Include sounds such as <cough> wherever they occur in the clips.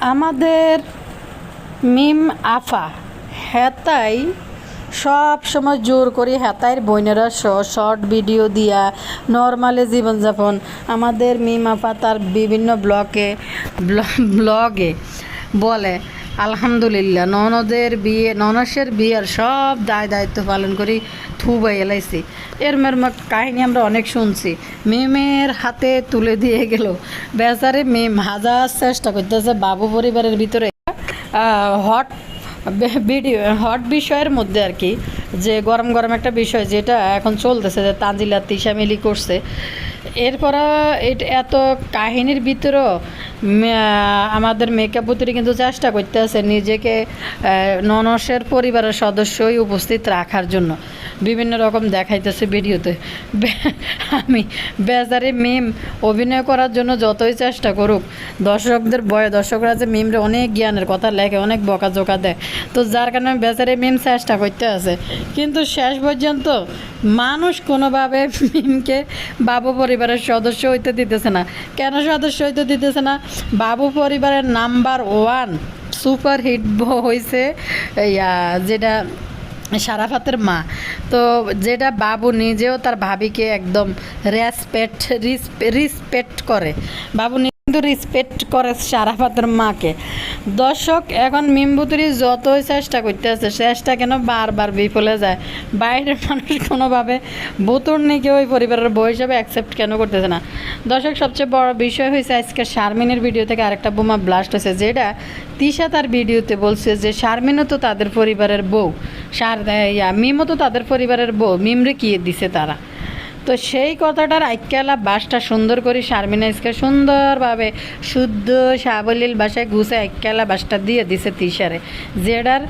আমাদের মিম আফা, হেতাই সব সময় জোর করি হেতাইয়ের বইনেরা শর্ট ভিডিও দিয়া নর্মালি জীবনযাপন। আমাদের মিম আফা তার বিভিন্ন ব্লকে ব্লগে বলে আলহামদুলিল্লাহ, ননদের বিয়ে, ননসের বিয়ের সব দায় দায়িত্ব পালন করি থুবাই এলাইছি। এর মের কাহিনী আমরা অনেক শুনছি। মেমের হাতে তুলে দিয়ে গেল। বেচারে মেম হাজার চেষ্টা করতেছে বাবু পরিবারের ভিতরে হট ভিডিও হট বিষয়ের মধ্যে আর কি। যে গরম গরম একটা বিষয় যেটা এখন চলতেছে, যে তানজিলা তিশা মিলি করছে। এরপর এত কাহিনীর ভিতরেও আমাদের মেকআপ মেকআপুত্রী কিন্তু চেষ্টা করতে আছে নিজেকে ননসের পরিবারের সদস্যই উপস্থিত রাখার জন্য। বিভিন্ন রকম দেখাইতেছে ভিডিওতে। আমি বেজারে মিম অভিনয় করার জন্য যতই চেষ্টা করুক, দর্শকদের বয়ে, দর্শকরা যে মিমরে অনেক জ্ঞানের কথা লেখে, অনেক বকাঝোকা দেয়। তো যার কারণে বেচারে মিম চেষ্টা করতে আছে কিন্তু শেষ পর্যন্ত মানুষ কোনোভাবে মিমকে বাবু পরিবারের সদস্য হইতে দিতেছে না। কেন সদস্য হইতে দিতেছে না? বাবু পরিবারের নাম্বার ওয়ান সুপার হিট হয়েছে যেটা সারাফাতের মা। তো যেটা বাবু নিজেও তার ভাবিকে একদম রেসপেক্ট রিসপেক্ট করে। বাবু কিন্তু রিসপেক্ট করে সারাফাতের মাকে। দর্শক, এখন মিমবুতুরি যতই চেষ্টা করতে আছে চেষ্টা কেন বারবার বিফলে যায়। বাইরের মানুষ কোনোভাবে বুতুর নিকে ওই পরিবারের বই হিসাবে অ্যাকসেপ্ট কেন করতেছে না? দর্শক, সবচেয়ে বড় বিষয় হয়েছে আজকে শারমিনের ভিডিও থেকে আরেকটা বোমা ব্লাস্ট হয়েছে, যেটা তিশা তার ভিডিওতে বলছে যে, শারমিনও তো তাদের পরিবারের বউ। সার ইয়া, মিমও তো তাদের পরিবারের বউ। মিমরে কি দিছে তারা? তো সেই কথাটার আইক্যালা বাসটা সুন্দর করে শারমিনা ইসকে সুন্দরভাবে শুদ্ধ সাবলীল বাসায় ঘুষে আইক্যালা বাসটা দিয়ে দিছে তিশারে। যেটার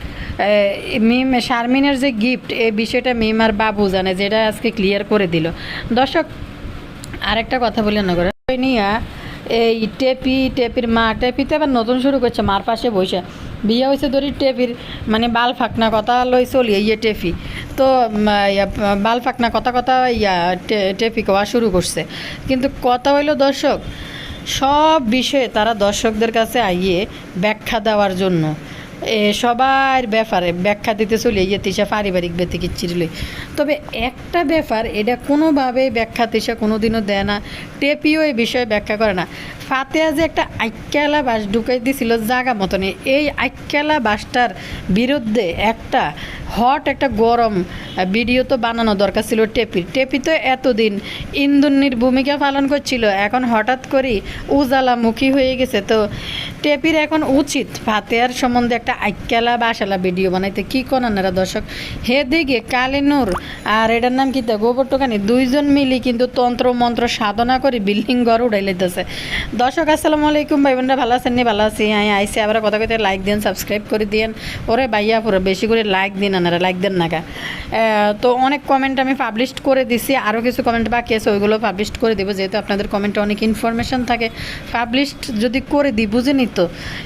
মিম, শারমিনের যে গিফট এই বিষয়টা মিম আর বাবু জানে, যেটা আজকে ক্লিয়ার করে দিল। দর্শক, আরেকটা কথা বলে না করে। নিয়া এই টেপি, টেপির মা, টেপিতে আবার নতুন শুরু করছে, মার পাশে বসে। বিয়ে হয়েছে ধরি টেপির মানে বাল ফাঁকনা কথা লই চলি ইয়ে টেফি তো বাল ফাঁকনা কথা কথা ইয়া টেফি কোয়া শুরু করছে। কিন্তু কথা হইল দর্শক, সব বিষয়ে তারা দর্শকদের কাছে আইয়ে ব্যাখ্যা দেওয়ার জন্য। সবার ব্যাপারে ব্যাখ্যা দিতে চলে ইয়ে পারিবারিক ব্যতিকির চিরলই তবে একটা ব্যাপার, এটা কোনোভাবে ব্যাখ্যা তিসা কোনোদিনও দেয় না, টেপিও এই বিষয়ে ব্যাখ্যা করে না। ফাতেয়া যে একটা আইক্যালা বাস ঢুকাই দিছিল জাগা মতনই, এই আইক্যালা বাসটার বিরুদ্ধে একটা হট একটা গরম ভিডিও তো বানানো দরকার ছিল টেপির টেপি তো এতদিন ইন্দুন্নির ভূমিকা পালন করছিল, এখন হঠাৎ করে উজালামুখী হয়ে গেছে। তো টেপির এখন উচিত ফাতেয়ার সম্বন্ধে একটা আইক্যালা বাসালা ভিডিও বানাইতে কি করেন এরা দর্শক? হে দিকে কালিনুর আর এটার নাম কি গোবর টোকানি। দুইজন মিলি কিন্তু তন্ত্র, মন্ত্র সাধনা করে বিল্ডিং ঘর উড়াই লাইতেছে। দর্শক, আসসালামু আলাইকুম। ভাই বোনরা ভালো আছেন নি? ভালো আছি হ্যাঁ আইসি আবার কথা কইতে লাইক দেন সাবস্ক্রাইব করে দিয়েন। ওরে ভাইয়া, পুরো বেশি করে লাইক দিন আনারা লাইক দেন নাকা তো অনেক কমেন্ট আমি পাবলিশ করে দিছি। আরও কিছু কমেন্ট বাকি আছে, ওইগুলো পাবলিশ করে দিব। যেহেতু আপনাদের কমেন্টে অনেক ইনফরমেশন থাকে। পাবলিশ যদি করে দিই বুঝেনি তো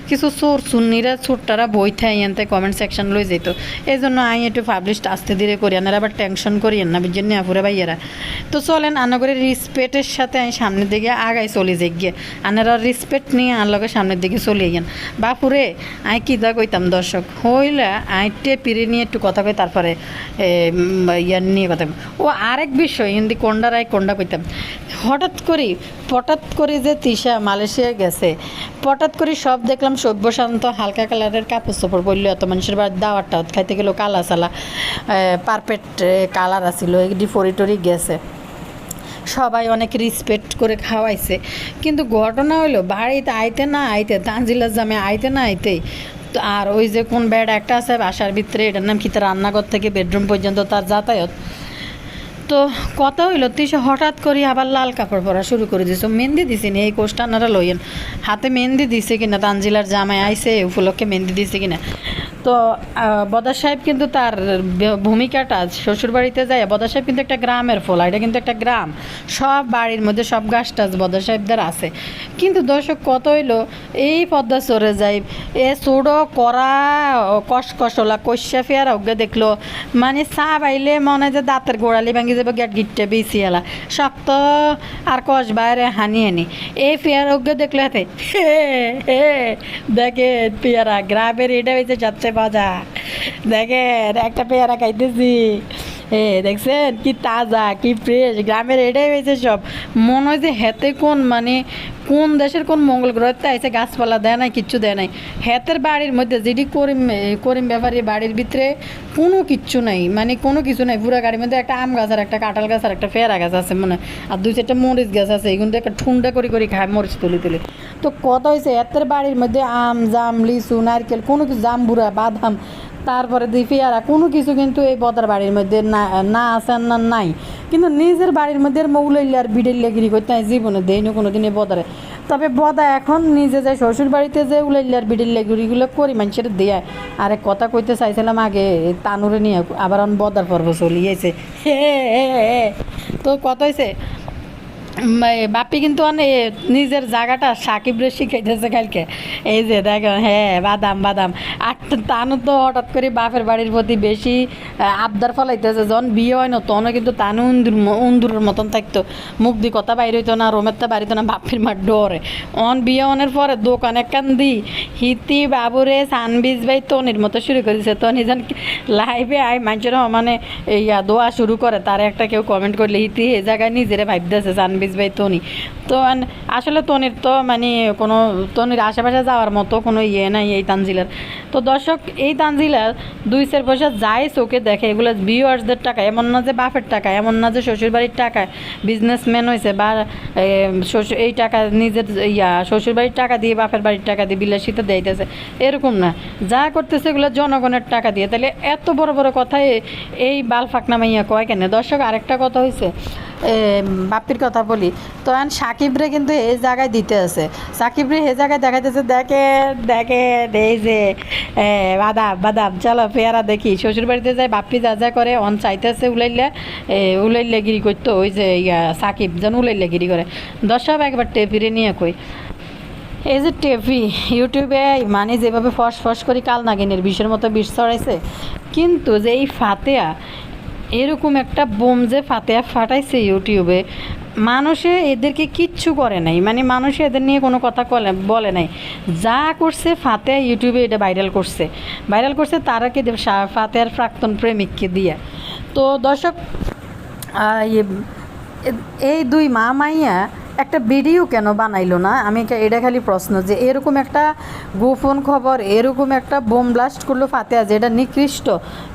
কিছু চোর, সুন্নিরা, ছোট্টারা বই থাই এনতে কমেন্ট সেকশন লই যেত এই জন্য আই একটু পাবলিশ আস্তে ধীরে করি, আনারা আবার টেনশন করিয়েন না, বুঝছেন না আপুরে ভাইয়েরা? তো চলেন আনা করে রিসপেক্টের সাথে আমি সামনের দিকে আগাই চলে যাই গিয়ে। আনারা রিসপেক্ট নিয়ে আনলগে সামনের দিকে চলে গেন বাপুরে, আই কি দা কইতাম দর্শক? হইলে, আই টেপিরে নিয়ে একটু কথা কই, তারপরে ইয়ার নিয়ে কথা ও আরেক বিষয়, হিন্দি কোন্ডার আই কোন্ডা কইতাম? হঠাৎ করে হঠাৎ করে যে তিশা মালয়েশিয়া গেছে হঠাৎ করে সব দেখলাম সভ্যশান্ত হালকা কালারের কাপড় চোপড় পরলো এত মানুষের বাড়ি দাওয়ার খাইতে গেলো কালা সালা। পারফেক্ট কালার আসিল এগুলি ফরি টরি গেছে। সবাই অনেক রিসপেক্ট করে খাওয়াইছে। কিন্তু ঘটনা হলো বাড়িতে আইতে না আইতে, তানজিলার জামে আইতে না আইতেই আর ওই যে কোন বেড একটা আছে বাসার ভিতরে, এটার নাম কি তার রান্নাঘর থেকে বেডরুম পর্যন্ত তার যাতায়াত। তো কথা হইল তিসে হঠাৎ করে আবার লাল কাপড় পরা শুরু করে দিয়েছে মেহেন্দি দিছে নি, এই কোষ্টা আপনারা লইয়েন। হাতে মেহেন্দি দিছে কিনা, তানজিলার জামাই আইসে উপলক্ষে মেহেন্দি দিছে কিনা। তো বদা সাহেব কিন্তু তার ভূমিকাটা শ্বশুরবাড়িতে যায় বদা সাহেব কিন্তু একটা গ্রামের ফলা এটা কিন্তু একটা গ্রাম। সব বাড়ির মধ্যে সব গাছ টাছ বদা সাহেবদের আছে। কিন্তু দর্শক কত হইল, এই পদ্মা চড়ে যাই, এ চোড়ো করা কষ কষলা কষা ফেয়ার অজ্ঞা দেখল। মানে চা বাইলে মনে যে দাঁতের গোড়ালি ভাঙি যাবে গেট গিটটা বেশি এলা। শক্ত আর কষ বাইরে হানি হানি এই পেয়ার অজ্ঞ দেখল হাতে দেখে পেয়ারা গ্রামের এটা হয়েছে যাচ্ছে বাজার দেখে একটা পেয়ারা খাইতেছি। এ, দেখছেন? কি তাজা, কি ফ্রেশ গ্রামের এটাই হয়েছে সব। মনে হয় যে হেতে কোন মানে কোন দেশের কোন মঙ্গল গ্রহতে আইসে গাছপালা দেয় নাই, কিচ্ছু দেয় নাই। হেতের বাড়ির মধ্যে যেটি করিম করিম ব্যাপারী বাড়ির ভিতরে কোনো কিচ্ছু নাই। মানে কোনো কিছু নাই। পুরো গাড়ির মধ্যে একটা আম গাছ আর একটা কাঁঠাল গাছ আর একটা পেয়ারা গাছ আছে মনে আর দুই চারটা মরিচ গাছ আছে। এগুলো একটা ঠুন্ডা করে করে খায় মরিচ তুলি তুলি। তো কত হয়েছে এতের বাড়ির মধ্যে আম, জাম, লিচু, নারকেল, কোনো কিছু, জাম, বুড়া, বাদাম তারপরে দুই পেয়ারা কোনো কিছু কিন্তু এই বদার বাড়ির মধ্যে না না আছে না নাই। কিন্তু নিজের বাড়ির মধ্যে মৌলাইলে আর বিড়েলিয়া গিরি করতে হয় জীবনে দেয়নি কোনো দিন এই বদারে। তবে বদা এখন নিজে যায় শ্বশুর বাড়িতে যে উলাইলে আর বিড়েলিয়া গিরিগুলো করি মানুষের দেয়। আরে কথা কইতে চাইছিলাম আগে, তানুরে নিয়ে আবার বদার পর্ব চলিয়েছে। হে। তো কত হয়েছে বাপি কিন্তু অনেক নিজের জায়গাটা সাকিব সাকিবরে শিখাইতেছে কালকে। এই যে দেখো হ্যাঁ বাদাম বাদাম। আর তানু তো হঠাৎ করে বাপের বাড়ির প্রতি বেশি আবদার ফলাইতেছে। যখন বিয়ে হয় না, তখনও কিন্তু তানু উন্দুর উন্দুরের মতন থাকতো। মুখ দি কথা বাইরে হইতো না, রোমের তা বাড়িতো না, বাপের মার ডরে। অন বিয়ে অনের পরে দোকান একখান দি হিতি, বাবুরে, সানবিজ বাই তনির মতো শুরু করেছে তনি যেন লাইভে আই মানুষের মানে ইয়া দোয়া শুরু করে, তার একটা কেউ কমেন্ট করলে হিতি এই জায়গায় নিজেরা ভাবতেছে, সানবিজ বাই তনি তো আসলে তনির তো মানে কোনো, তনির আশেপাশে যাওয়ার মতো কোনো ইয়ে নাই এই তানজিলার। তো দর্শক, এই তানজিলার দুই চার পয়সা যাই চোখে দেখে, এগুলো ভিউয়ার্সদের টাকা, এমন না যে বাপের টাকা, এমন না যে শ্বশুরবাড়ির টাকা বিজনেসম্যান হয়েছে বা শ্বশুর, এই টাকা নিজের ইয়া, শ্বশুরবাড়ির টাকা দিয়ে বাপের বাড়ির টাকা দিয়ে বিলাসিতা দেইতেছে, এরকম না। যা করতেছে এগুলো জনগণের টাকা দিয়ে। তাহলে এত বড় বড় কথায় এই বাল ফাঁকনা মাইয়া কয় কেন? দর্শক, আরেকটা কথা হয়েছে বাপির কথা বলি। তো এখন সাকিবরে কিন্তু এই জায়গায় দিতে আছে। সাকিবরে এই জায়গায় দেখাইতেছে দেখে দেখে এই যে বাদাম বাদাম, চলো পেয়ারা দেখি। শ্বশুর বাড়িতে যায় বাপ্পি যা যা করে, অন চাইতেছে উলাইলে উলাইলে গিরি করতো, ওই যে, ইয়া, সাকিব যেন উলাইলে গিরি করে। দর্শক, একবার টেপিরে নিয়ে কই। এই যে টেপি, ইউটিউবে মানে যেভাবে ফস ফস করি কাল নাগিনের বিষের মতো বিষ ছড়াইছে, কিন্তু যে এই ফাতেয়া, এরকম একটা বোম যে ফাতেয়া ফাটাইছে ইউটিউবে মানুষে এদেরকে কিচ্ছু করে নাই। মানে মানুষে এদের নিয়ে কোনো কথা বলে নাই। যা করছে ফাতে ইউটিউবে এটা ভাইরাল করছে। ভাইরাল করছে তারাকে দে- আর প্রাক্তন প্রেমিককে দিয়ে। তো দর্শক ইয়ে- এই দুই মা মাইয়া একটা ভিডিও কেন বানাইলো না? আমি এটা খালি প্রশ্ন যে এরকম একটা গোপন খবর, এরকম একটা বোম ব্লাস্ট করল ফাতেয়া যেটা নিকৃষ্ট।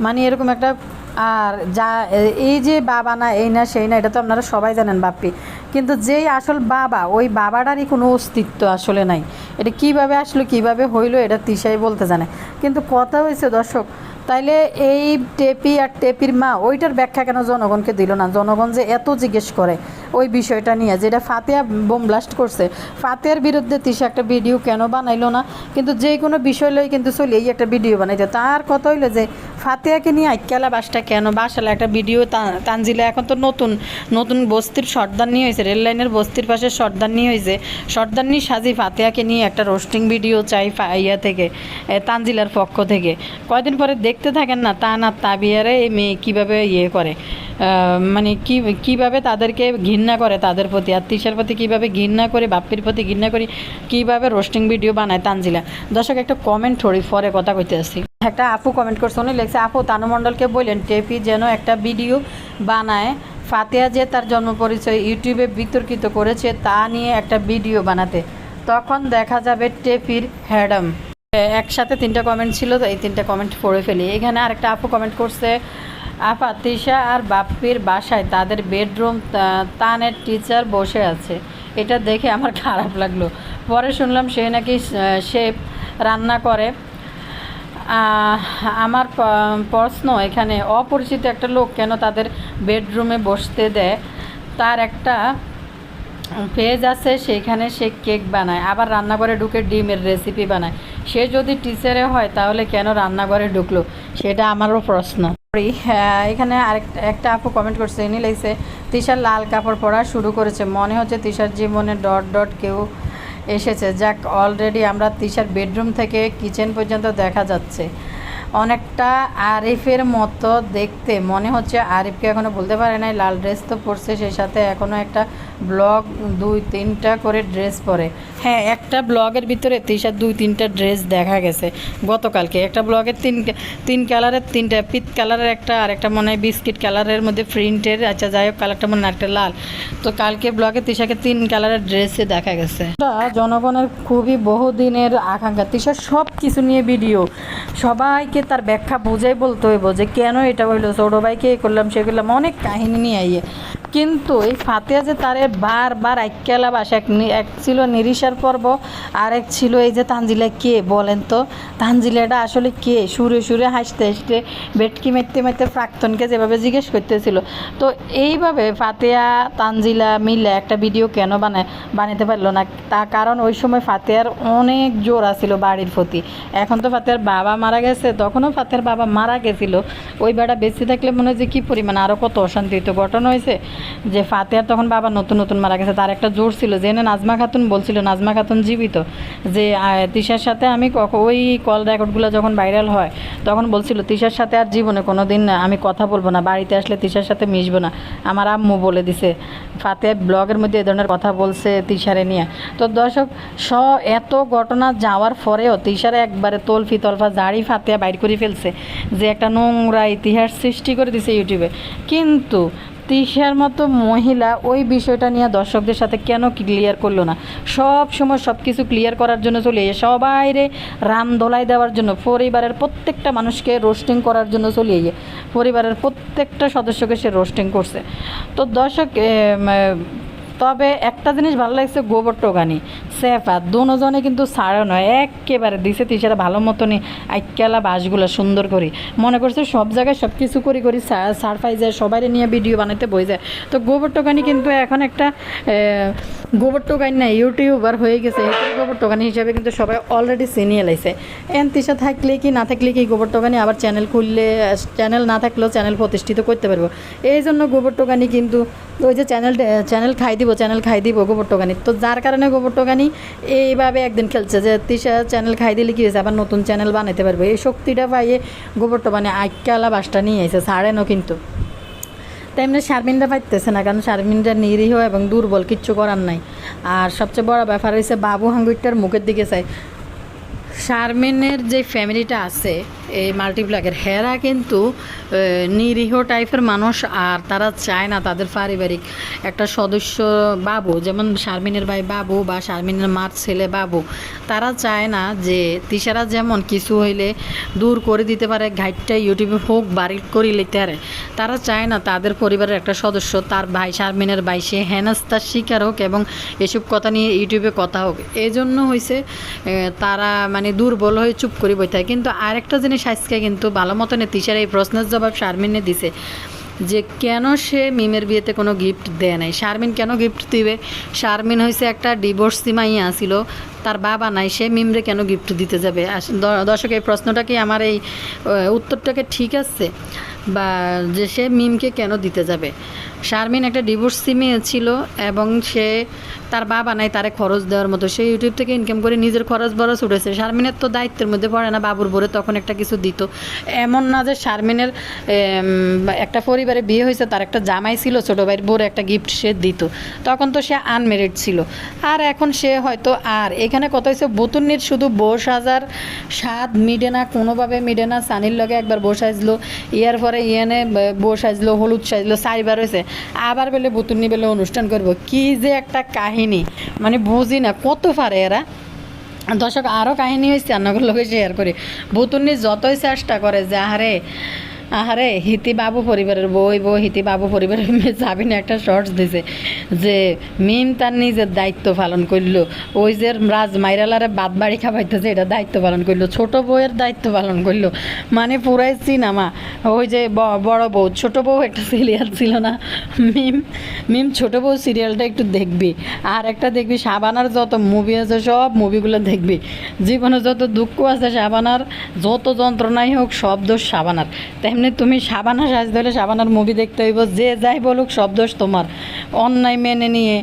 মানে এরকম একটা, আর যা, এই যে বাবা না, এই না, সেই না, এটা তো আপনারা সবাই জানেন বাপ্পি। কিন্তু যেই আসল বাবা, ওই বাবাটারই কোনো অস্তিত্ব আসলে নাই। এটা কীভাবে আসলো, কীভাবে হইল, এটা তিশাই বলতে জানে। কিন্তু কথা হয়েছে দর্শক তাইলে এই টেপি আর টেপির মা, ওইটার ব্যাখ্যা কেন জনগণকে দিল না? জনগণ যে এত জিজ্ঞেস করে ওই বিষয়টা নিয়ে, যেটা ফাতিয়া বোম ব্লাস্ট করছে ফাতিয়ার বিরুদ্ধে তিসা একটা ভিডিও কেন বানাইলো না? কিন্তু যে কোনো বিষয় লই কিন্তু চলে এই একটা ভিডিও বানাইতে। তার কথা হইল যে ফাতিয়াকে নিয়ে আইকালা বাসটা কেন বাসালে একটা ভিডিও তানজিলে এখন তো নতুন নতুন বস্তির সর্দার নিয়ে হয়েছে রেললাইনের বস্তির পাশে সর্দার নিয়ে হয়েছে সর্দার নিয়ে সাজি ফাতিয়াকে নিয়ে একটা রোস্টিং ভিডিও চাই ইয়া থেকে তানজিলার পক্ষ থেকে। কয়দিন পরে দেখতে থাকেন না, তা না তাবিয়ারে এই মেয়ে কীভাবে ইয়ে করে? মানে কি, কীভাবে তাদেরকে ঘৃণা করে? তাদের প্রতি আর তিসার প্রতি কীভাবে ঘৃণা করে? বাপ্পির প্রতি ঘৃণা করি? কীভাবে রোস্টিং ভিডিও বানায় তানজিলা? দর্শক, একটা কমেন্ট ছড়ি পরে কথা কইতে আসছি একটা আপু কমেন্ট করছে, উনি লেখছে, আপু, তানু মণ্ডলকে বললেন, টেপি যেন একটা ভিডিও বানায়। ফাতেহা যে তার জন্ম পরিচয় ইউটিউবে বিতর্কিত করেছে, তা নিয়ে একটা ভিডিও বানাতে। তখন দেখা যাবে টেপির হ্যাডাম। একসাথে তিনটা কমেন্ট ছিল, তো এই তিনটা কমেন্ট পড়ে ফেলি। এখানে আরেকটা আপু কমেন্ট করছে, আপা তিশা আর বাপ্পির বাসায় তাদের বেডরুম তানের টিচার বসে আছে। এটা দেখে আমার খারাপ লাগল। পরে শুনলাম সে নাকি সে রান্না করে। আমার প্রশ্ন, এখানে অপরিচিত একটা লোক কেন তাদের বেডরুমে বসতে দেয়? তার একটা পেজ আছে, সেখানে সে কেক বানায়। আবার রান্নাঘরে ঢুকে ডিমের রেসিপি বানায়। সে যদি টিচারে হয়, তাহলে কেন রান্নাঘরে ঢুকলো? সেটা আমারও প্রশ্ন। হ্যাঁ এখানে আরেকটা একটা আপু কমেন্ট করছে। ইনি লাগছে তিশার লাল কাপড় পরা শুরু করেছে। মনে হচ্ছে তিশার জীবনে ডট ডট কেউ এসেছে। যাক অলরেডি আমরা তিশার বেডরুম থেকে কিচেন পর্যন্ত দেখা যাচ্ছে। অনেকটা আরিফের মতো দেখতে। মনে হচ্ছে আরিফকে এখনও বলতে পারে নাই। লাল ড্রেস তো পরছে সেই সাথে এখনও একটা ব্লগ দুই তিনটা করে ড্রেস পরে। হ্যাঁ একটা ব্লগের ভিতরে তিশার দুই তিনটা ড্রেস দেখা গেছে গতকালকে। একটা ব্লগের তিন তিন কালারের, তিনটা পিত কালারের একটা, আর একটা মনে হয় বিস্কিট কালারের মধ্যে প্রিন্টের আচ্ছা যাই হোক, কালারটা মনে হয় একটা লাল। তো কালকে ব্লগে তিশাকে তিন কালারের ড্রেসে দেখা গেছে। জনগণের খুবই বহুদিনের আকাঙ্ক্ষা। তিশার সব কিছু নিয়ে ভিডিও। সবাইকে তার ব্যাখ্যা বুঝাই বলতে হইব যে কেন এটা হইল, ছোটো ভাইকে এই করলাম, সে করলাম, অনেক কাহিনী নিয়ে আইয়ে। কিন্তু এই ফাতিয়া যে তারে বারবার আইকেলা বাস, এক এক ছিল নিরিশার পর্ব, আর এক ছিল এই যে তানজিলা কে? বলেন তো, তানজিলাটা আসলে কে? সুরে সুরে হাসতে হাসতে বেটকি মেরতে মেরতে প্রাক্তনকে যেভাবে জিজ্ঞেস করতেছিল। তো এইভাবে ফাতেয়া তানজিলা মিলে একটা ভিডিও কেন বানায় বানাতে পারল না? তা কারণ ওই সময় ফাতেয়ার অনেক জোর আছিল বাড়ির প্রতি। এখন তো ফাতেয়ার বাবা মারা গেছে, তখনও ফাতেয়ার বাবা মারা গেছিল। ওই বেড়া বেঁচে থাকলে মনে হয় যে কী পরিমাণ আরও কত অশান্তি তো ঘটনা হয়েছে। যে ফাতেহার তখন বাবা নতুন নতুন মারা গেছে, তার একটা জোর ছিল। যে নাজমা খাতুন বলছিল, নাজমা খাতুন জীবিত। যে তিশার সাথে আমি ওই কল রেকর্ডগুলো যখন ভাইরাল হয়, তখন বলছিল, তিশার সাথে আর জীবনে কোনো দিন আমি কথা বলব না, বাড়িতে আসলে তিশার সাথে মিশবো না। আমার আম্মু বলে দিছে ফাতে ব্লগের মধ্যে এ ধরনের কথা বলছে তিশারে নিয়ে। তো দর্শক, স, এত ঘটনা যাওয়ার পরেও তিশারে একবারে তলফি তলফা জাড়ি ফাতিয়া বাইর করে ফেলছে, যে একটা নোংরা ইতিহাস সৃষ্টি করে দিছে ইউটিউবে। কিন্তু তিশার মতো মহিলা ওই বিষয়টা নিয়ে দর্শকদের সাথে কেন ক্লিয়ার করল না? সব সময় সব কিছু ক্লিয়ার করার জন্য চলে এসে সবাইরে রাম ধোলাই দেওয়ার জন্য, পরিবারের প্রত্যেকটা মানুষকে রোস্টিং করার জন্য চলে গিয়ে পরিবারের প্রত্যেকটা সদস্যকে সে রোস্টিং করছে। তো দর্শক তবে একটা জিনিস ভালো লাগছে গোবর টোগানি সেফা, দুজনে কিন্তু সারা নয়, একেবারে দিছে তিসারা ভালো মতনই আইকেলা বাসগুলো সুন্দর করি। মনে করছে সব জায়গায় সব কিছু করি করি সার পাই যায় সবাই নিয়ে ভিডিও বানাতে বই যায়। তো গোবর টোকানি কিন্তু এখন একটা গোবর টোকানি না, ইউটিউবার হয়ে গেছে গোবর টোকানি হিসাবে কিন্তু সবাই অলরেডি চিনিয়ে লাইছে। এন তিসা থাকলে কি না থাকলে কি গোবর টোকানি আবার চ্যানেল খুললে চ্যানেল না থাকলেও চ্যানেল প্রতিষ্ঠিত করতে পারব? এই জন্য গোবর টোকানি কিন্তু ওই যে চ্যানেল চ্যানেল খাই দিব চ্যানেল খাই দিব গোবর টোকানি তো যার কারণে গোবর টোকানি এইভাবে একদিন খেলছে যে তিসা চ্যানেল খাই দিলে কি হয়েছে? আবার নতুন চ্যানেল বানাইতে পারবে। এই শক্তিটা পাইয়ে গোবরটা মানে আইকালা বাসটা নিয়ে এসে ছাড়েনও কিন্তু। তেমনি শারমিনটা পাইতেছে না, কারণ শারমিনটা নিরীহ এবং দুর্বল, কিচ্ছু করার নাই। আর সবচেয়ে বড় ব্যাপার হয়েছে বাবু হাঙ্গুইটার মুখের দিকে চাই। শারমিনের যে ফ্যামিলিটা আছে এই মাল্টিপ্লাকের হেরা কিন্তু নিরীহ টাইপের মানুষ আর তারা চায় না তাদের পারিবারিক একটা সদস্য বাবু, যেমন শারমিনের ভাই বাবু বা শারমিনের মার ছেলে বাবু, তারা চায় না যে তিসারা যেমন কিছু হইলে দূর করে দিতে পারে, ঘাইটটা ইউটিউবে হোক বাড়ি করি লিতে পারে। তারা চায় না তাদের পরিবারের একটা সদস্য, তার ভাই শারমিনের ভাই, সে হেনাস্তার শিকার হোক এবং এসব কথা নিয়ে ইউটিউবে কথা হোক। এই জন্য হয়েছে তারা মানে দুর্বল হয়ে চুপ করে বই থাকে কিন্তু আরেকটা জিনিস আজকে কিন্তু ভালো মতনে তিসার এই প্রশ্নের জবাব শারমিনে দিছে যে কেন সে মিমের বিয়েতে কোনো গিফট দেয় নাই? শারমিন কেন গিফট দিবে? শারমিন হয়েছে একটা ডিভোর্স সিমাইয়া আসিল তার বাবা নাই, সে মিমরে কেন গিফট দিতে যাবে? দর্শক, এই প্রশ্নটা কি আমার এই উত্তরটাকে ঠিক আছে? বা যে সে মিমকে কেন দিতে যাবে? শারমিন একটা ডিভোর্স সিমে ছিল এবং সে তার বাবা নাই, তারে খরচ দেওয়ার মতো। সে ইউটিউব থেকে ইনকাম করে নিজের খরচ বরচ উঠেছে। শারমিনের তো দায়িত্বের মধ্যে পড়ে না, বাবুর বরে তখন একটা কিছু দিত। এমন না যে শারমিনের একটা পরিবারে বিয়ে হয়েছে, তার একটা জামাই ছিল, ছোটো ভাইয়ের বোর একটা গিফট সে দিত। তখন তো সে আনমেরিড ছিল। আর এখন সে হয়তো আর, এখানে কত হয়েছে বুতুন্নির শুধু বউ সাজার স্বাদ মিডে না, কোনোভাবে মিডে না। সানির লগে একবার সাজলো ইয়ার পরে ইয়ানে, ব- বউ সাজলো, হলুদ সাজলো সাইবার হয়েছে আবার বেলে বুতুনি বেলে অনুষ্ঠান করব। কি যে একটা কাহিনী। মানে বুঝি না, কত পারে এরা। দর্শক আরও কাহিনী হয়েছে রান্নাগুলোকে শেয়ার করি। বুতুনি যতই চেষ্টা করে যে আরে আহারে, হিতি বাবু পরিবারের বই বউ হিতি বাবু পরিবারের মেয়ে একটা শর্টস দিছে যে মিম তার নিজের দায়িত্ব পালন করল। ওই যে রাজ মাইরালারে বাদ বাড়ি খাবাইতেছে এটা দায়িত্ব পালন করল। ছোট বউয়ের দায়িত্ব পালন করল। মানে পুরাই সিনেমা। ওই যে বড় বউ, ছোট বউ একটা সিরিয়াল ছিল না। মিম মিম ছোট বউ সিরিয়ালটা একটু দেখবি। আর একটা দেখবি, সাবানার যত মুভি আছে, সব মুভিগুলো দেখবি। জীবনে যত দুঃখ আছে, সাবানার, যত যন্ত্রণাই হোক শব্দ সাবানার। তেমনি তুমি সাবানা সাজ ধরে সাবানার মুভি দেখতে হইব, যে যাই বলুক সব দোষ তোমার। অন্যায় মেনে নিয়ে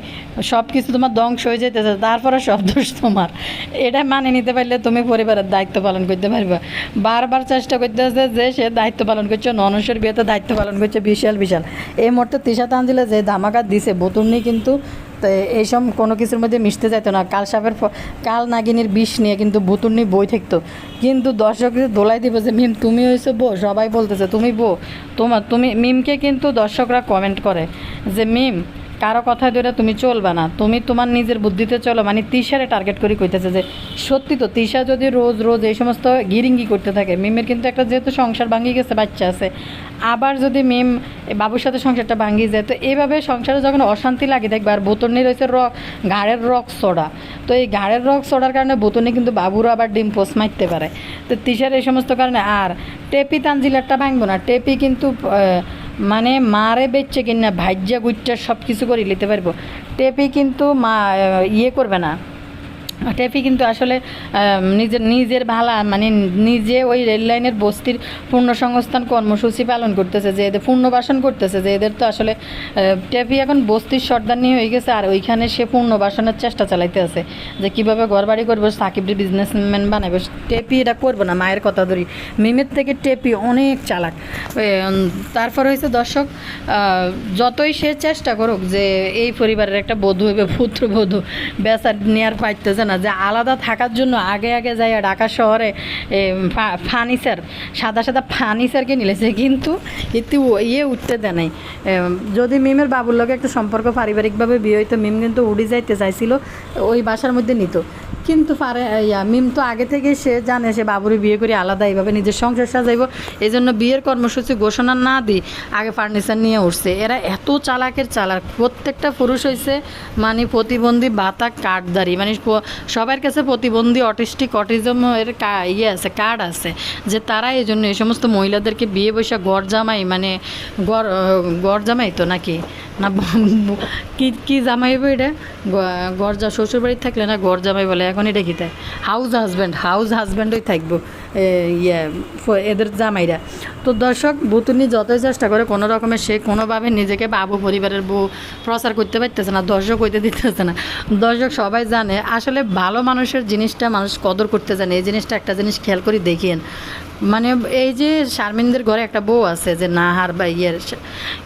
সব কিছু তোমার ধ্বংস হয়ে যেতেছে তারপরে সব দোষ তোমার। এটা মানে নিতে পারলে তুমি পরিবারের দায়িত্ব পালন করতে পারবে। বারবার চেষ্টা করতেছে যে সে দায়িত্ব পালন করছে, ননসের বিয়েতে দায়িত্ব পালন করছে, বিশাল বিশাল। এই মুহূর্তে তিশা তানজিলা যে ধামাকা দিছে বোতুমনি কিন্তু এইসব কোনো কিছুর মধ্যে মিশতে যাইতো না। কাল সাপের কাল নাগিনীর বিষ নিয়ে কিন্তু বুতুর্নি বই থাকতো। কিন্তু দর্শক দোলাই দিব যে, মিম, তুমি হয়েছো বো সবাই বলতেছে, তুমি বো তোমার তুমি মিমকে কিন্তু দর্শকরা কমেন্ট করে যে, মিম কারও কথা ধরে তুমি চলবে না। তুমি তোমার নিজের বুদ্ধিতে চলো। মানে তিশারে টার্গেট করে কইতেছে যে, সত্যি তো তিশা যদি রোজ রোজ এই সমস্ত গিরিঙ্গি করতে থাকে, মিমের কিন্তু একটা যেহেতু সংসার ভাঙি গেছে, বাচ্চা আছে, আবার যদি মিম বাবুর সাথে সংসারটা ভাঙিয়ে যায়, তো এইভাবে সংসারে যখন অশান্তি লাগে, দেখবে আর বোতনি রয়েছে র ঘাড়ের রক সোডা। তো এই ঘাড়ের রক সোডার কারণে বোতনি কিন্তু বাবুরও আবার ডিম পোস মারতে পারে। তো তিশার এই সমস্ত কারণে আর টেপি তানজিলারটা ভাঙবো না। টেপি কিন্তু মানে মারে বেচছে কিনা, ভাজ্যা গুচ্চা সব কিছু করে নিতে পারব। টেপি কিন্তু মা ইয়ে করবে না। টেপি কিন্তু আসলে নিজের নিজের ভালা মানে নিজে ওই রেল লাইনের বস্তির পূর্ণসংস্থান কর্মসূচি পালন করতেছে, যে এদের পূর্ণবাসন করতেছে, যে এদের তো আসলে টেপি এখন বস্তির সর্দারনি হয়ে গেছে, আর ওইখানে সে পূর্ণবাসনের চেষ্টা চালাইতে আছে, যে কীভাবে ঘর বাড়ি করব সাকিবরি বিজনেসম্যান বানাবে টেপি এটা করব না, মায়ের কথা ধরি। মিমের থেকে টেপি অনেক চালাক। তারপর হয়েছে দর্শক যতই সে চেষ্টা করুক যে এই পরিবারের একটা বধূ হইবে, পুত্রবধূ, বেচার নেয়ার পাইতেছে না যে আলাদা থাকার জন্য আগে আগে যাই ঢাকা শহরে ফার্নিচার, সাদা সাদা ফার্নিচার ফার্নিচারকে নিলেছে। কিন্তু এতে ইয়ে উঠতে দেয় নাই। যদি মিমের বাবুর লগে একটা সম্পর্ক পারিবারিকভাবে বিয়ে হইতো, মিম কিন্তু উড়ে যাইতে চাইছিল, ওই বাসার মধ্যে নিত। কিন্তু পারে, ইয়া, মিম তো আগে থেকে সে জানে সে বাবুরে বিয়ে করে আলাদা এইভাবে নিজের সংসার সাজাইব। এই জন্য বিয়ের কর্মসূচি ঘোষণা না দিই আগে ফার্নিচার নিয়ে উঠছে। এরা এত চালাকের চালাক, প্রত্যেকটা পুরুষ হয়েছে মানে প্রতিবন্ধী বাতা কার্ডদারি মানে সবার কাছে প্রতিবন্ধী অটিস্টিক অটিজম এর ইয়ে আছে, কার্ড আছে, যে তারা এই জন্য এই সমস্ত মহিলাদেরকে বিয়ে বসে গড় জামাই মানে গড় গড় জামাই তো নাকি? না, কি কি জামাই হবে এটা? গ- গড় যা শ্বশুর বাড়ি থাকলে না গড় জামাই বলে? এখন এটা কী হাউস হাজব্যান্ড হাউস হাজব্যান্ডই থাকব। ইয়ে এদের জামাইরা। তো দর্শক, বুতুনি যতই চেষ্টা করে, কোনো রকমের সে কোনোভাবে নিজেকে বাবু পরিবারের বউ প্রচার করতে পারতেছে না, দর্শক হইতে দিতেছে না। দর্শক, সবাই জানে, আসলে ভালো মানুষের জিনিসটা মানুষ কদর করতে জানে। এই জিনিসটা একটা জিনিস খেয়াল করে দেখিয়েন। মানে এই যে শারমিনদের ঘরে একটা বউ আছে যে না হার বা ইয়ের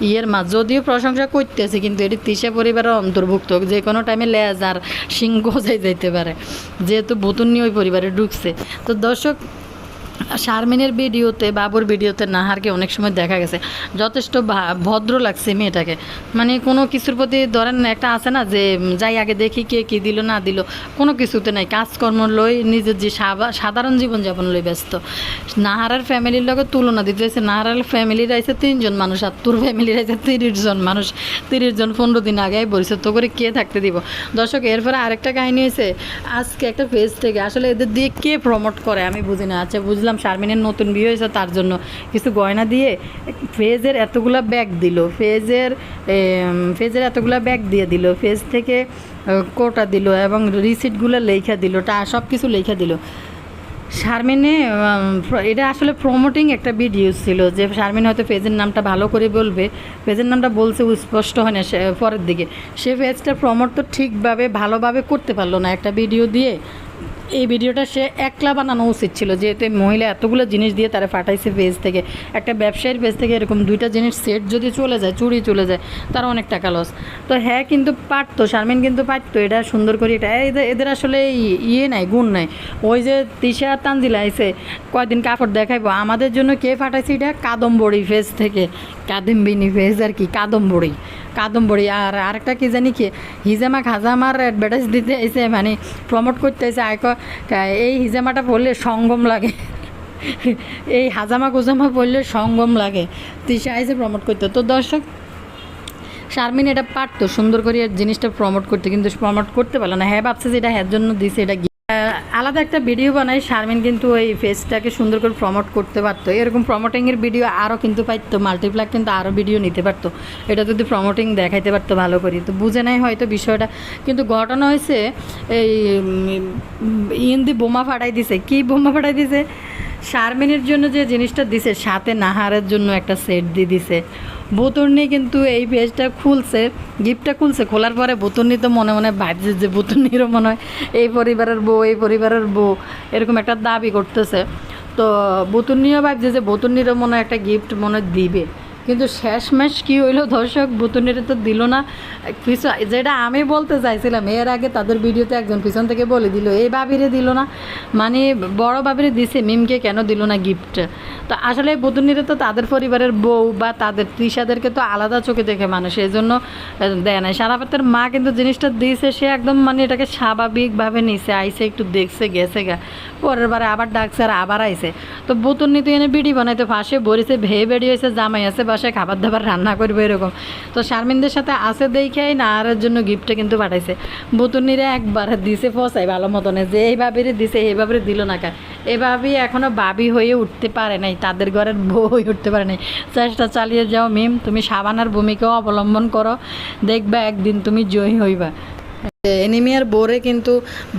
ইয়ের মা, যদিও প্রশংসা করতেছে, কিন্তু এটি তিসে পরিবারের অন্তর্ভুক্ত, যে কোনো টাইমে লেজ আর সিংহ যাই যাইতে পারে। যেহেতু বতুন্নি ওই পরিবারে ঢুকছে। তো দর্শক শারমিনের ভিডিওতে, বাবুর ভিডিওতে নাহারকে অনেক সময় দেখা গেছে। যথেষ্ট ভদ্র লাগছে মেয়েটাকে। মানে কোনো কিছুর প্রতি ধরেন একটা আছে না যে যাই আগে দেখি কে কী দিল না দিল, কোনো কিছুতে নাই। কাজকর্ম লই নিজের যে সাধারণ জীবনযাপন লই ব্যস্ত। নাহারের ফ্যামিলির লগে তুলনা দিতে হয়েছে নাহারের ফ্যামিলির আছে তিনজন মানুষ, আর তোর ফ্যামিলির আছে তিরিশ জন মানুষ। তিরিশ জন পনেরো দিন আগে বলছে তো করে কে থাকতে দিব? দর্শক, এরপরে আরেকটা কাহিনী হয়েছে আজকে একটা পেজ থেকে আসলে এদের দিয়ে কে প্রমোট করে আমি বুঝি না। আচ্ছা বুঝলাম শারমিনের নতুন বিয়ে হয়েছে, তার জন্য কিছু গয়না দিয়ে ফেজের এতগুলা ব্যাগ দিল। ফেজের ফেজের এতগুলা ব্যাগ দিয়ে দিল। ফেজ থেকে কোটা দিল এবং রিসিটগুলো লেখা দিল, টা সব কিছু লেখা দিল। শারমিনে এটা আসলে প্রমোটিং একটা ভিডিও ছিল যে শারমিন হয়তো পেজের নামটা ভালো করে বলবে। পেজের নামটা বলছে স্পষ্ট হয় না পরের দিকে। সে পেজটা প্রমোট তো ঠিকভাবে, ভালোভাবে করতে পারল না একটা ভিডিও দিয়ে। এই ভিডিওটা সে একলা বানানো উচিত ছিল, যেহেতু মহিলা এতগুলো জিনিস দিয়ে তারা ফাটাইছে পেজ থেকে। একটা ব্যবসায়ীর পেজ থেকে এরকম দুইটা জিনিস সেট যদি চলে যায়, চুরি চলে যায় তার অনেক টাকা লস তো হ্যাঁ কিন্তু পারতো, শারমিন কিন্তু পারতো, এটা সুন্দর করে এটা এদের আসলে ইয়ে নাই, গুণ নাই। ওই যে তিশা তানজিলা আইসে কয়দিন কাপড় দেখাইবো, আমাদের জন্য কে পাঠাইছে এটা? কাদম্বরী ফেজ থেকে। কাদিমবিনি ফেজ আর কি, কাদম্বরী। কাদম্বড়ি আর আরেকটা কি জানি কি, হিজামা খাজামার অ্যাডভার্টাইজ দিতে এসে মানে প্রমোট করতে এসে আয় ক- এই হিজামাটা পড়লে সঙ্গম লাগে। এই হাজামা গোজামা পড়লে সঙ্গম লাগে। তুই আইসে প্রমোট করতে। তো দর্শক, শারমিন এটা পারতো সুন্দর করে জিনিসটা প্রমোট করতে, কিন্তু প্রমোট করতে পারল না। হ্যাঁ ভাবছে যে এটা হ্যার জন্য দিছে, এটা আলাদা একটা ভিডিও বানাই শারমিন কিন্তু ওই ফেসটাকে সুন্দর করে প্রমোট করতে পারতো। এরকম প্রমোটিংয়ের ভিডিও আরও কিন্তু পাইতো মাল্টিপ্লাক কিন্তু আরও ভিডিও নিতে পারতো। এটা যদি প্রমোটিং দেখাইতে পারতো ভালো করে। তো বুঝে নাই হয়তো বিষয়টা। কিন্তু ঘটনা হয়েছে, এই ইন্দি বোমা ফাটাই দিছে। কি বোমা ফাটাই দিছে? শারমিনের জন্য যে জিনিসটা দিছে, সাথে নাহারের জন্য একটা সেট দিয়ে দিছে। বোতর্নি কিন্তু এই পেজটা খুলছে, গিফটটা খুলছে, খোলার পরে বোতর্নি তো মনে মনে ভাবছে যে বোতর্নিরও মনে হয় এই পরিবারের বউ, এই পরিবারের বউ, এরকম একটা দাবি করতেছে। তো বোতর্নিও ভাবছে যে বোতর্নিরও মনে একটা গিফট মনে দিবে। কিন্তু শেষমেশ কি হইল দর্শক? বুতুনিরে তো দিল না। কিছু যেটা আমি বলতে চাইছিলাম, এর আগে তাদের ভিডিওতে একজন পিছন থেকে বলে দিল, এই বাবিরে দিল না। মানে বড় বাবিরে দিছে, মিমকে কেন দিল না গিফট তো আসলে বুতুনিরে তো তাদের পরিবারের বউ বা তাদের তৃষাদেরকে তো আলাদা চোখে দেখে মানুষ এই জন্য দেয় না সারাপাতের মা কিন্তু জিনিসটা দিয়েছে, সে একদম মানে এটাকে স্বাভাবিকভাবে নিছে আইসে একটু দেখছে, গেছে গা। পরের বারে আবার ডাকছে আর আবার আইছে। তো বুতুনি তো এনে বিড়ি বানাইতে ফাঁসে বরিছে ভেয়ে বেড়ি হয়েছে, জামাই আছে বাসায় খাবার দাবার রান্না করবে এরকম। তো শারমিনদের সাথে আছে দেখেই না আর জন্য গিফটটা কিন্তু পাঠাইছে। বুতুনিরে একবার দিছে ফসাই ভালো মতনে, যে এইভাবে দিছে এইভাবে দিল না কা এভাবেই এখনও বাবি হয়ে উঠতে পারে নাই, তাদের ঘরের বউ হয়ে উঠতে পারে নাই। চেষ্টা চালিয়ে যাও মিম, তুমি সাবানার ভূমিকাও অবলম্বন করো, দেখবা একদিন তুমি জয়ী হইবা। এনিমিয়ার বোরে কিন্তু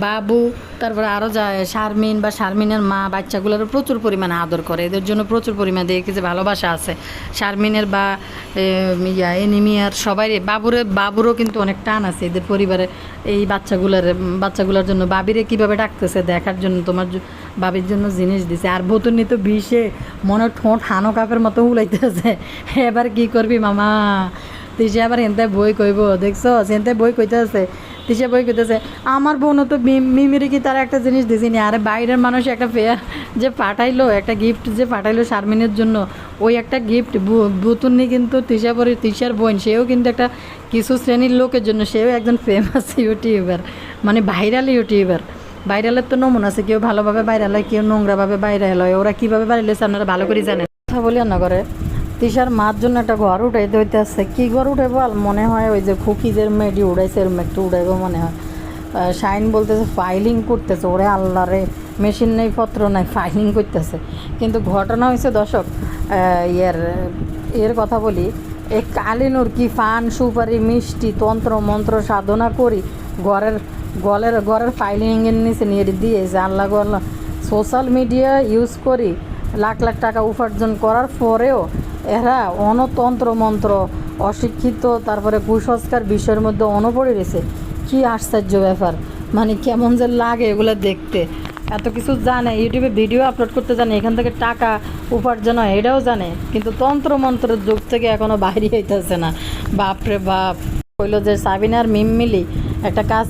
বাবু, তারপরে আরও যায়, শারমিন বা শারমিনের মা, বাচ্চাগুলোরও প্রচুর পরিমাণে আদর করে। এদের জন্য প্রচুর পরিমাণে যে ভালোবাসা আছে। শারমিনের বা ইয়া এনিমিয়ার সবাই বাবুরে, বাবুরও কিন্তু অনেক টান আছে। এদের পরিবারে এই বাচ্চাগুলোর বাচ্চাগুলোর জন্য বাবিরে কীভাবে ডাকতেছে, দেখার জন্য তোমার বাবির জন্য জিনিস দিছে। আর বোতনি তো বিষে মনে ঠোঁট হানো কাপের মতো উলাইতেছে। এবার কি করবি মামা? তুই যে আবার এনতে বই কইব, দেখছ? এনতে বই কইতে আছে তিসে বই করতেছে আমার বোনও তো মিম- মিমিরে কি তারা একটা জিনিস দিছিনি? আরে বাইরের মানুষ একটা ফেয়ার যে পাঠাইলো, একটা গিফট যে পাঠাইলো শারমিনের জন্য, ওই একটা গিফট বুতুনি কিন্তু তিশা পরে তিশার বোন। সেও কিন্তু একটা কিছু শ্রেণির লোকের জন্য, সেও একজন ফেমাস ইউটিউবার <laughs> মানে ভাইরাল ইউটিউবার ভাইরালের তো নমুনা আছে, কেউ ভালোভাবে ভাইরাল হয়, কেউ নোংরাভাবে ভাইরাল হয়। ওরা কীভাবে হয়েছে আপনারা ভালো করে জানেন। কথা বলি না করে তিশার মার জন্য একটা ঘর উঠাইতে হইতে আসছে কী ঘর উঠাইবো মনে হয় ওই যে খুকিদের মেডি উড়াইছে এরকম একটু উড়াইবো মনে হয়। শাইন বলতেছে ফাইলিং করতেছে। ওরে আল্লাহ রে, মেশিন নেই, পত্র নাই ফাইলিং করতেছে। কিন্তু ঘটনা হয়েছে দর্শক ইয়ের এর কথা বলি এই কালিনুর কি ফান, সুপারি, মিষ্টি, তন্ত্র, মন্ত্র সাধনা করি, ঘরের, গলের, ঘরের ফাইলিংয়ের নিচে নিয়ে দিয়েছে Allah Allah social media use করি, লাখ লাখ টাকা উপার্জন করার পরেও এরা অনতন্ত্র মন্ত্র, অশিক্ষিত, তারপরে কুসংস্কার বিষয়ের মধ্যে অনপড়ে রয়েছে। কি আশ্চর্য ব্যাপার। মানে কেমন যে লাগে এগুলো দেখতে। এত কিছু জানে, ইউটিউবে ভিডিও আপলোড করতে জানে, এখান থেকে টাকা উপার্জন হয়, এটাও জানে। কিন্তু তন্ত্র মন্ত্রের যুগ থেকে এখনও বাইরে হইতেছে না। বাপরে বাপ। হইল যে সাবিনার মিম মিলি একটা কাজ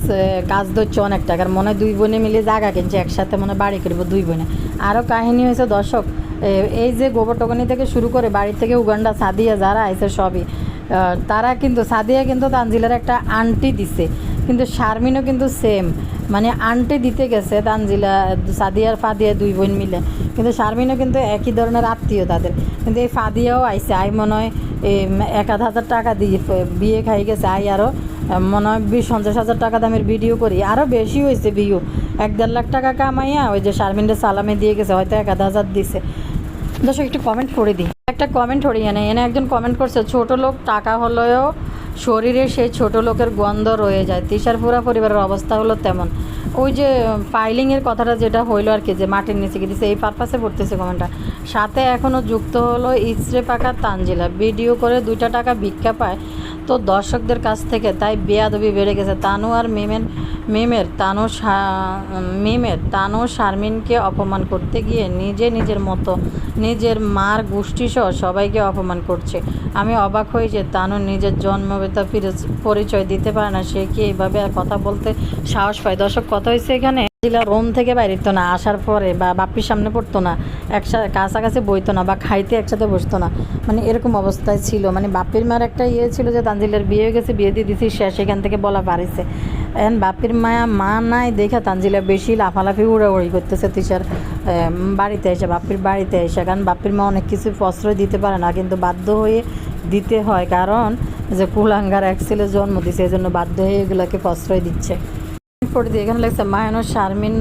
কাজ ধরছে অনেক টাকার মনে দুই বোনে মিলে জায়গা কিনছে, একসাথে মনে বাড়ি করব দুই বোনে। আরও কাহিনী হয়েছে, দর্শক। এই যে গোবর টকনি থেকে শুরু করে বাড়ি থেকে উগান্ডা, সাদিয়া যারা আইছে সবই তারা কিন্তু, সাদিয়া কিন্তু তানজিলের একটা আন্টি দিছে। কিন্তু শারমিনও কিন্তু সেম মানে আন্টি দিতে গেছে তানজিলা সাদিয়ার ফাদিয়া দুই বোন মিলে। কিন্তু শারমিনও কিন্তু একই ধরনের আত্মীয় তাদের। কিন্তু এই ফাদিয়াও আইসে আই মনে হয় এক আধ হাজার টাকা দিয়ে বিয়ে খাই গেছে, আই আরও মনে হয় বিশ, পঞ্চাশ হাজার টাকা দামের ভিডিও করি। আরও বেশি হয়েছে ভিউ এক দেড় লাখ টাকা কামাইয়া ওই যে শারমিনদের সালামে দিয়ে গেছে, হয়তো এক আধ হাজার দিছে। দর্শক, একটু কমেন্ট করে দিই। একটা কমেন্ট হরি এনে এনে একজন কমেন্ট করছে, ছোট লোক টাকা হলেও শরীরে সেই ছোট লোকের গন্ধ রয়ে যায়। তিসার পুরা পরিবারের অবস্থা হলো তেমন। ওই যে ফাইলিংয়ের কথাটা যেটা হইল আর কি, যে মাটির নিচে দিছে, এই পারপাসে পড়তেছে কমেন্টটা সাথে এখনও যুক্ত হলো ইসরে পাকা তানজিলা। ভিডিও করে দুইটা টাকা ভিক্ষা পায়। দর্শকদের কাছ থেকে তাই বেয়াদবি বেড়ে গেছে। তানু আর মিমের মিমের, তানু মিমের, তানু শারমিনকে অপমান করতে গিয়ে নিজে নিজের মতো নিজের মার গোষ্ঠীসহ সবাইকে অপমান করছে। আমি অবাক হই যে তানু নিজের জন্মবেতা পরিচয় দিতে পারে না। সে কি এইভাবে কথা বলতে সাহস পায়? দর্শক, কথা হয়েছে এখানে। জিলা রোম থেকে বাইরে হতো না আসার পরে বা বাপ্পির সামনে পড়তো না একসাথে কাছাকাছি বইতো না বা খাইতে একসাথে বসতো না মানে এরকম অবস্থায় ছিল। মানে বাপ্পির মার একটা ইয়ে ছিল যে তানজিলের বিয়ে হয়ে গেছে বিয়ে দিয়ে দিছি সে সেখান থেকে বলা পারিছে। এখন বাপির মায়া মা নাই দেখে তানজিলা বেশি লাফালাফি উড়াউড়ি করতেছে এম, বাড়িতে এসে বাপির বাড়িতে এসে। কারণ বাপির মা অনেক কিছু প্রশ্রয় দিতে পারে না কিন্তু বাধ্য হয়ে দিতে হয়। কারণ যে কুলাঙ্গার এক ছেলে জন্ম দিছে এই জন্য বাধ্য হয়ে এগুলোকে প্রশ্রয় দিচ্ছে। দিয়ে এখানে লাগছে মাহিনুর শারমিন,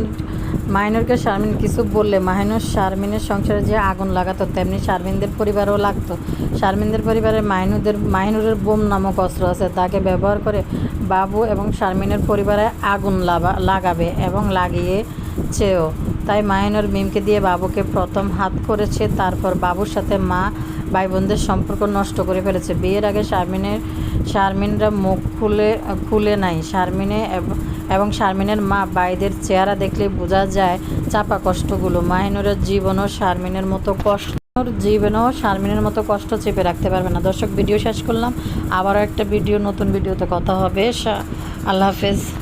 মাহিনুরকে শারমিন কিছু বললে, মাহিনুর শারমিনের সংসারে যে আগুন লাগাতো, তেমনি শারমিনদের পরিবারও লাগতো। শারমিনদের পরিবারে মাহিনুদের, মাহিনুরের বোম নামক অস্ত্র আছে, তাকে ব্যবহার করে বাবু এবং শারমিনের পরিবারে আগুন লাগাবে এবং লাগিয়েছেও। তাই মাহিনুর মিমকে দিয়ে বাবুকে প্রথম হাত করেছে, তারপর বাবুর সাথে মা ভাই বোনদের সম্পর্ক নষ্ট করে ফেলেছে। বিয়ের আগে শারমিনের, শারমিনরা মুখ খুলে খুলে নাই। শারমিনে এবং শারমিনের মা বাইদের চেহারা দেখলে বোঝা যায় চাপা কষ্টগুলো। মাহিনুরের জীবনও শারমিনের মতো কষ্ট, জীবনেও শারমিনের মতো কষ্ট চেপে রাখতে পারবে না। দর্শক, ভিডিও শেষ করলাম। আবারও একটা ভিডিও, নতুন ভিডিওতে কথা হবে। আল্লাহ হাফেজ।